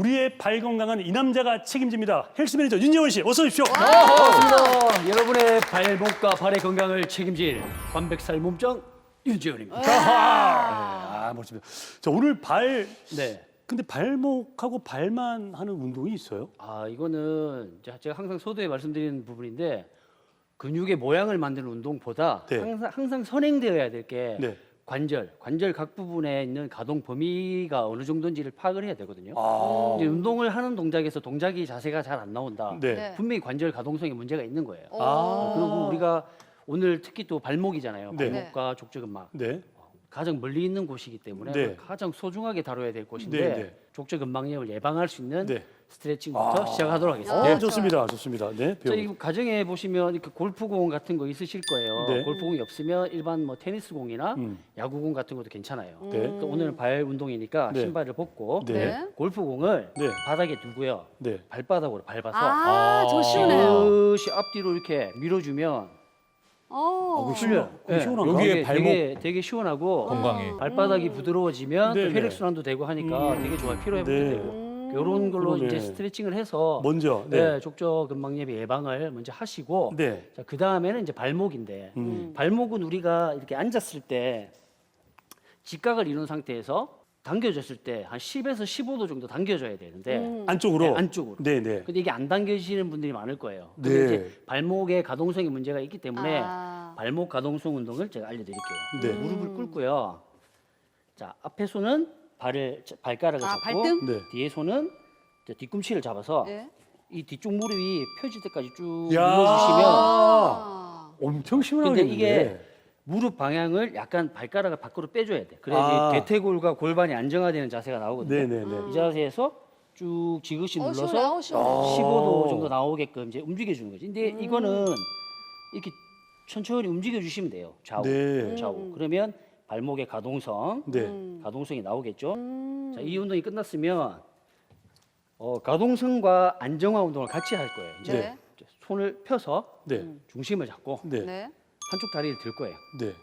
우리의 발 건강은 이 남자가 책임집니다. 헬스 매니저 윤재원 씨, 어서 오십시오. 반갑습니다. 여러분의 발목과 발의 건강을 책임질 관백살 몸짱 윤지원입니다. 아, 멋집니다. 자, 오늘 발 네. 근데 발목하고 발만 하는 운동이 있어요? 아 이거는 제가 항상 소도에 말씀드리는 부분인데 근육의 모양을 만드는 운동보다 네. 항상, 항상 선행되어야 될 게 네. 관절, 관절 각 부분에 있는 가동 범위가 어느 정도인지를 파악을 해야 되거든요. 아, 이제 운동을 하는 동작에서 동작이 자세가 잘 안 나온다. 네. 네. 분명히 관절 가동성에 문제가 있는 거예요. 아. 그리고 우리가 오늘 특히 또 발목이잖아요. 네. 발목과 족저근막. 네. 가장 멀리 있는 곳이기 때문에 네. 가장 소중하게 다뤄야 될 곳인데 네, 네. 족저근막염을 예방할 수 있는 네. 스트레칭부터 시작하도록 하겠습니다. 어, 네. 좋습니다. 좋습니다. 네. 배우. 이 가정에 보시면 이렇게 골프공 같은 거 있으실 거예요. 네. 골프공이 없으면 일반 뭐 테니스공이나 음. 야구공 같은 것도 괜찮아요. 네. 또 오늘은 발 운동이니까 네. 신발을 벗고 네. 네. 골프공을 네. 바닥에 두고요. 네. 발바닥으로 밟아서 아, 저 아. 시원해요. 지그시 앞뒤로 이렇게 밀어주면 어. 그 시원- 그럼 네, 시원한가? 여기에 여기에 발목 되게, 되게 시원하고 건강에 발바닥이 부드러워지면 네, 또 네. 혈액 순환도 되고 하니까 되게 좋아 요. 피로 회복도 네. 되고 이런 걸로 그러네. 이제 스트레칭을 해서 먼저. 네. 네, 족저근막염 예방을 먼저 하시고 네. 자, 그 다음에는 이제 발목인데 음. 발목은 우리가 이렇게 앉았을 때 직각을 이룬 상태에서 당겨졌을 때 한 10에서 15도 정도 당겨져야 되는데 음. 안쪽으로. 네, 안쪽으로. 네, 네. 근데 이게 안 당겨지시는 분들이 많을 거예요. 근데 네. 이제 발목의 가동성에 문제가 있기 때문에 아. 발목 가동성 운동을 제가 알려드릴게요. 네. 무릎을 꿇고요. 자 앞에 손은 발을 발가락을 아, 잡고 발등? 네. 뒤에 손은 이제 뒤꿈치를 잡아서 네. 이 뒤쪽 무릎이 펴질 때까지 쭉 야. 눌러주시면 아. 엄청. 근데 이게 무릎 방향을 약간 발가락을 밖으로 빼줘야 돼. 그래야지 아. 대퇴골과 골반이 안정화되는 자세가 나오거든요. 네, 네, 네. 이 자세에서 쭉 지그시 어, 눌러서 시원해, 아우, 시원해. 15도 정도 나오게끔 이제 움직여 주는 거지. 근데 음. 이거는 이렇게 천천히 움직여 주시면 돼요. 좌우, 네. 좌우. 그러면 발목의 가동성, 네. 음. 가동성이 나오겠죠. 음. 자, 이 운동이 끝났으면 어, 가동성과 안정화 운동을 같이 할 거예요. 이제 네. 손을 펴서 네. 중심을 잡고 네. 네. 한쪽 다리를 들 거예요. 네.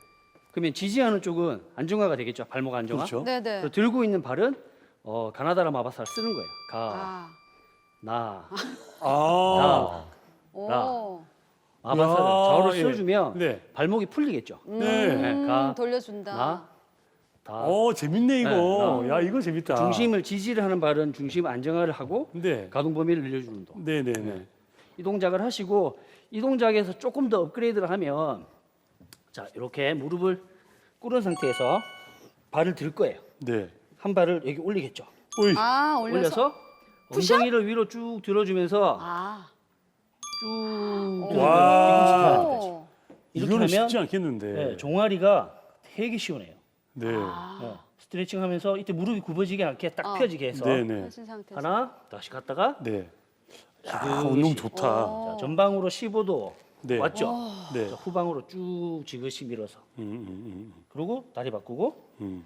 그러면 지지하는 쪽은 안정화가 되겠죠. 발목 안정화. 그렇죠. 네, 네. 그리고 들고 있는 발은 어, 가나다라 마바사를 쓰는 거예요. 가, 아. 나, 아. 오. 나. 마바사를 야, 좌우로 예. 써주면 네. 발목이 풀리겠죠. 네. 음, 가, 돌려준다. 나, 다. 어, 재밌네 이거. 네, 야, 이거 재밌다. 중심을 지지를 하는 발은 중심 안정화를 하고 네. 가동 범위를 늘려주는 운동. 네, 네, 네. 이 동작을 하시고 이 동작에서 조금 더 업그레이드를 하면 자 이렇게 무릎을 꿇은 상태에서 발을 들 거예요. 네. 한 발을 여기 올리겠죠. 오이. 아, 올려서. 올려서 엉덩이를 위로 쭉 들어주면서 아. 쭉 와. 오. 이렇게 이거는 하면 쉽지 않겠는데. 네, 종아리가 되게 시원해요. 네. 아. 네, 스트레칭 하면서 이때 무릎이 굽어지지 않게 딱 어. 펴지게 해서 네, 네. 펴진 상태에서. 하나 다시 갔다가 네. 야. 운동 좋다. 어. 자, 전방으로 15도 네. 맞죠? 어. 네. 후방으로 쭉 지그시 밀어서 음, 음, 음, 음. 그리고 다리 바꾸고 음.